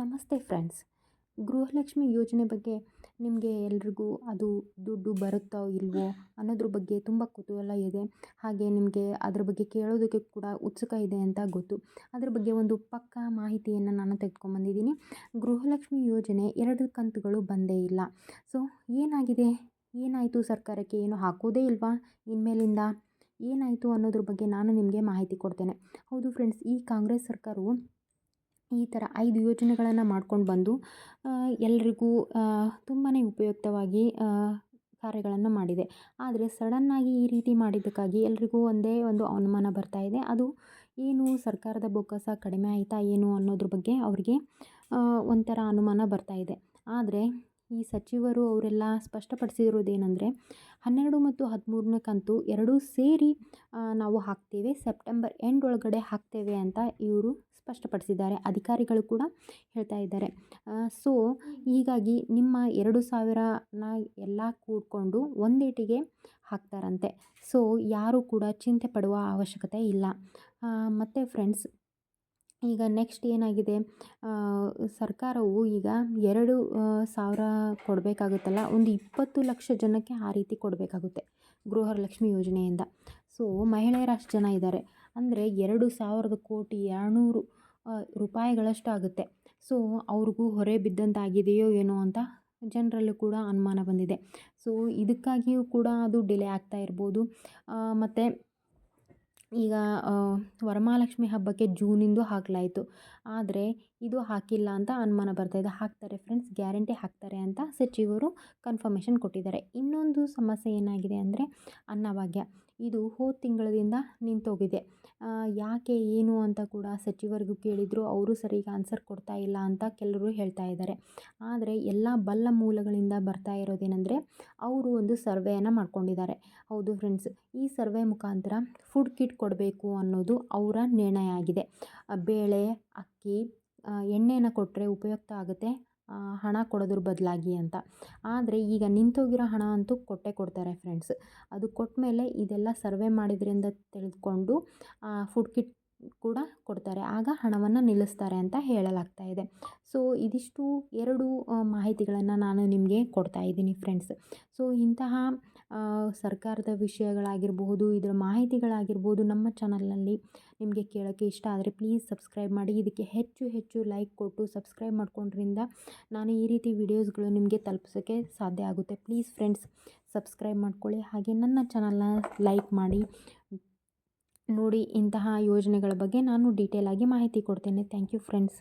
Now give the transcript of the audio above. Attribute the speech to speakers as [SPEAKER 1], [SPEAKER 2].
[SPEAKER 1] ನಮಸ್ತೆ ಫ್ರೆಂಡ್ಸ್. ಗೃಹಲಕ್ಷ್ಮಿ ಯೋಜನೆ ಬಗ್ಗೆ ನಿಮಗೆ ಎಲ್ರಿಗೂ ಅದು ದುಡ್ಡು ಬರುತ್ತೋ ಇಲ್ವೋ ಅನ್ನೋದ್ರ ಬಗ್ಗೆ ತುಂಬ ಕುತೂಹಲ ಇದೆ. ಹಾಗೆ ನಿಮಗೆ ಅದ್ರ ಬಗ್ಗೆ ಕೇಳೋದಕ್ಕೆ ಕೂಡ ಉತ್ಸುಕ ಇದೆ ಅಂತ ಗೊತ್ತು. ಅದ್ರ ಬಗ್ಗೆ ಒಂದು ಪಕ್ಕಾ ಮಾಹಿತಿಯನ್ನು ನಾನು ತೆಗೆದುಕೊಂಬಂದಿದ್ದೀನಿ ಗೃಹಲಕ್ಷ್ಮಿ ಯೋಜನೆ ಎರಡು ಕಂತುಗಳು ಬಂದೇ ಇಲ್ಲ. ಸೊ ಏನಾಗಿದೆ? ಏನಾಯಿತು? ಸರ್ಕಾರಕ್ಕೆ ಏನು ಹಾಕೋದೇ ಇಲ್ವಾ? ಇನ್ಮೇಲಿಂದ ಏನಾಯಿತು ಅನ್ನೋದ್ರ ಬಗ್ಗೆ ನಾನು ನಿಮಗೆ ಮಾಹಿತಿ ಕೊಡ್ತೇನೆ. ಹೌದು ಫ್ರೆಂಡ್ಸ್, ಈ ಕಾಂಗ್ರೆಸ್ ಸರ್ಕಾರವು ಈ ಥರ ಐದು ಯೋಜನೆಗಳನ್ನು ಮಾಡ್ಕೊಂಡು ಬಂದು ಎಲ್ರಿಗೂ ತುಂಬಾ ಉಪಯುಕ್ತವಾಗಿ ಕಾರ್ಯಗಳನ್ನು ಮಾಡಿದೆ. ಆದರೆ ಸಡನ್ನಾಗಿ ಈ ರೀತಿ ಮಾಡಿದ್ದಕ್ಕಾಗಿ ಎಲ್ರಿಗೂ ಒಂದೇ ಒಂದು ಅನುಮಾನ ಬರ್ತಾ ಇದೆ. ಅದು ಏನು ಸರ್ಕಾರದ ಬೊಕ್ಕಸ ಕಡಿಮೆ ಆಯಿತಾ ಏನು ಅನ್ನೋದ್ರ ಬಗ್ಗೆ ಅವರಿಗೆ ಒಂಥರ ಅನುಮಾನ ಬರ್ತಾ ಇದೆ. ಆದರೆ ಈ ಸಚಿವರು ಅವರೆಲ್ಲ ಸ್ಪಷ್ಟಪಡಿಸಿರೋದೇನೆಂದರೆ ಹನ್ನೆರಡು ಮತ್ತು ಹದಿಮೂರನೇ ಕಂತು ಎರಡೂ ಸೇರಿ ನಾವು ಹಾಕ್ತೇವೆ, ಸೆಪ್ಟೆಂಬರ್ ಎಂಡ್ ಒಳಗಡೆ ಹಾಕ್ತೇವೆ ಅಂತ ಇವರು ಸ್ಪಷ್ಟಪಡಿಸಿದ್ದಾರೆ, ಅಧಿಕಾರಿಗಳು ಕೂಡ ಹೇಳ್ತಾ ಇದ್ದಾರೆ. ಸೊ, ಹೀಗಾಗಿ ನಿಮ್ಮ ಎರಡು ಸಾವಿರನ ಎಲ್ಲ ಕೂಡಿಕೊಂಡು ಒಂದೇಟಿಗೆ ಹಾಕ್ತಾರಂತೆ. ಸೊ, ಯಾರೂ ಕೂಡ ಚಿಂತೆ ಪಡುವ ಅವಶ್ಯಕತೆ ಇಲ್ಲ. ಮತ್ತು ಫ್ರೆಂಡ್ಸ್ ಈಗ ನೆಕ್ಸ್ಟ್ ಏನಾಗಿದೆ? ಸರ್ಕಾರವು ಈಗ ಎರಡು ಸಾವಿರ ಕೊಡಬೇಕಾಗುತ್ತಲ್ಲ, ಒಂದು ಇಪ್ಪತ್ತು ಲಕ್ಷ ಜನಕ್ಕೆ ಆ ರೀತಿ ಕೊಡಬೇಕಾಗುತ್ತೆ ಗೃಹಲಕ್ಷ್ಮಿ ಯೋಜನೆಯಿಂದ. ಸೊ ಮಹಿಳೆಯರು ಅಷ್ಟು ಜನ ಇದ್ದಾರೆ. ಅಂದರೆ ಎರಡು ಸಾವಿರದ ಕೋಟಿ ಎರಡುನೂರು ರೂಪಾಯಿಗಳಷ್ಟು ಆಗುತ್ತೆ. ಸೊ ಅವ್ರಿಗೂ ಹೊರೆ ಬಿದ್ದಂತಾಗಿದೆಯೋ ಏನೋ ಅಂತ ಜನರಲ್ಲೂ ಕೂಡ ಅನುಮಾನ ಬಂದಿದೆ. ಸೊ ಇದಕ್ಕಾಗಿಯೂ ಕೂಡ ಅದು ಡಿಲೇ ಆಗ್ತಾ ಇರ್ಬೋದು. ಮತ್ತು ಈಗ ವರಮಹಾಲಕ್ಷ್ಮಿ ಹಬ್ಬಕ್ಕೆ ಜೂನಿಂದು ಹಾಕಲಾಯಿತು. ಆದರೆ ಇದು ಹಾಕಿಲ್ಲ ಅಂತ ಅನುಮಾನ ಬರ್ತಾಯಿದೆ ಹಾಕ್ತಾರೆ ಫ್ರೆಂಡ್ಸ್ ಗ್ಯಾರಂಟಿ ಹಾಕ್ತಾರೆ ಅಂತ ಸಚಿವರು ಕನ್ಫರ್ಮೇಷನ್ ಕೊಟ್ಟಿದ್ದಾರೆ. ಇನ್ನೊಂದು ಸಮಸ್ಯೆ ಏನಾಗಿದೆ ಅಂದರೆ ಅನ್ನಭಾಗ್ಯ. ಇದು ಹೋದ ತಿಂಗಳಿಂದ ನಿಂತೋಗಿದೆ. ಯಾಕೆ ಏನು ಅಂತ ಕೂಡ ಸಚಿವರಿಗೂ ಕೇಳಿದರು, ಅವರು ಸರಿಗೆ ಆನ್ಸರ್ ಕೊಡ್ತಾ ಇಲ್ಲ ಅಂತ ಕೆಲವರು ಹೇಳ್ತಾ ಇದ್ದಾರೆ. ಆದರೆ ಎಲ್ಲ ಬಲ್ಲ ಮೂಲಗಳಿಂದ ಬರ್ತಾ ಇರೋದೇನೆಂದರೆ, ಅವರು ಒಂದು ಸರ್ವೆಯನ್ನು ಮಾಡ್ಕೊಂಡಿದ್ದಾರೆ. ಹೌದು ಫ್ರೆಂಡ್ಸ್ ಈ ಸರ್ವೆ ಮುಖಾಂತರ ಫುಡ್ ಕಿಟ್ ಕೊಡಬೇಕು ಅನ್ನೋದು ಅವರ ನಿರ್ಣಯ ಆಗಿದೆ. ಬೇಳೆ, ಅಕ್ಕಿ ಎಣ್ಣೆನ ಕೊಟ್ಟರೆ ಉಪಯುಕ್ತ ಆಗುತ್ತೆ ಹಣ ಕೊಡೋದ್ರ ಬದಲಾಗಿ ಅಂತ. ಆದರೆ ಈಗ ನಿಂತೋಗಿರೋ ಹಣ ಅಂತೂ ಕೊಟ್ಟೇ ಕೊಡ್ತಾರೆ ಫ್ರೆಂಡ್ಸ್ ಅದು ಕೊಟ್ಟ ಮೇಲೆ ಇದೆಲ್ಲ ಸರ್ವೆ ಮಾಡಿದ್ರಿಂದ ತಿಳಿದುಕೊಂಡು ಫುಡ್ ಕಿಟ್ ಕೂಡ ಕೊಡ್ತಾರೆ. ಆಗ ಹಣವನ್ನು ನಿಲ್ಲಿಸ್ತಾರೆ ಅಂತ ಹೇಳಲಾಗ್ತಾ ಇದೆ. ಸೊ ಇದಿಷ್ಟು ಎರಡು ಮಾಹಿತಿಗಳನ್ನು ನಾನು ನಿಮಗೆ ಕೊಡ್ತಾ ಇದ್ದೀನಿ ಫ್ರೆಂಡ್ಸ್ ಸೊ ಇಂತಹ ಸರ್ಕಾರದ ವಿಷಯಗಳಾಗಿರಬಹುದು, ಇದರ ಮಾಹಿತಿಗಳಾಗಿರ್ಬೋದು ನಮ್ಮ ಚಾನಲ್ನಲ್ಲಿ ನಿಮಗೆ ಕೇಳೋಕ್ಕೆ ಇಷ್ಟ ಆದರೆ ಪ್ಲೀಸ್ ಸಬ್ಸ್ಕ್ರೈಬ್ ಮಾಡಿ. ಇದಕ್ಕೆ ಹೆಚ್ಚು ಹೆಚ್ಚು ಲೈಕ್ ಕೊಟ್ಟು ಸಬ್ಸ್ಕ್ರೈಬ್ ಮಾಡ್ಕೊಂಡ್ರಿಂದ ನಾನು ಈ ರೀತಿ ವಿಡಿಯೋಸ್ಗಳು ನಿಮಗೆ ತಲುಪಿಸೋಕ್ಕೆ ಸಾಧ್ಯ ಆಗುತ್ತೆ. ಪ್ಲೀಸ್ ಫ್ರೆಂಡ್ಸ್ ಸಬ್ಸ್ಕ್ರೈಬ್ ಮಾಡ್ಕೊಳ್ಳಿ. ಹಾಗೆ ನನ್ನ ಚಾನಲ್ನ ಲೈಕ್ ಮಾಡಿ. ನೋಡಿ ಇಂತಹ ಯೋಜನೆಗಳ ಬಗ್ಗೆ ನಾನು ಡೀಟೇಲಾಗಿ ಮಾಹಿತಿ ಕೊಡ್ತೇನೆ. Thank you friends